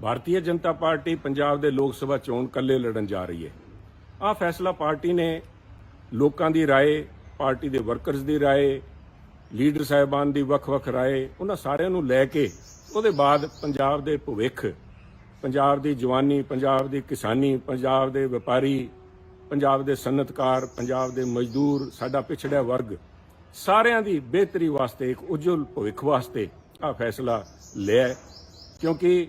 Bharatiya Janata party Punjab ਦੇ ਲੋਕ ਸਭਾ ਚੋਣ ਕੱਲੇ ਲੜਨ ਜਾ ਰਹੀ ਹੈ ਆਹ ਫੈਸਲਾ ਪਾਰਟੀ ਨੇ ਲੋਕਾਂ ਦੀ رائے ਪਾਰਟੀ ਦੇ ਵਰਕਰਸ ਦੀ رائے ਲੀਡਰ ਸਾਹਿਬਾਨ ਦੀ ਵੱਖ-ਵੱਖ رائے ਉਹਨਾਂ ਸਾਰਿਆਂ ਨੂੰ ਲੈ ਕੇ ਉਹਦੇ ਬਾਅਦ ਪੰਜਾਬ ਦੇ ਭਵਿੱਖ ਪੰਜਾਬ ਦੀ ਜਵਾਨੀ ਪੰਜਾਬ ਦੀ ਕਿਸਾਨੀ ਪੰਜਾਬ ਦੇ ਵਪਾਰੀ ਪੰਜਾਬ ਦੇ ਸਨਅਤਕਾਰ ਪੰਜਾਬ ਦੇ ਮਜ਼ਦੂਰ ਸਾਡਾ ਪਿਛੜਿਆ ਵਰਗ ਸਾਰਿਆਂ ਦੀ ਬਿਹਤਰੀ ਵਾਸਤੇ ਇੱਕ ਉਜਵਲ ਭਵਿੱਖ ਵਾਸਤੇ ਆ ਫੈਸਲਾ ਲਿਆ ਹੈ। ਕਿਉਂਕਿ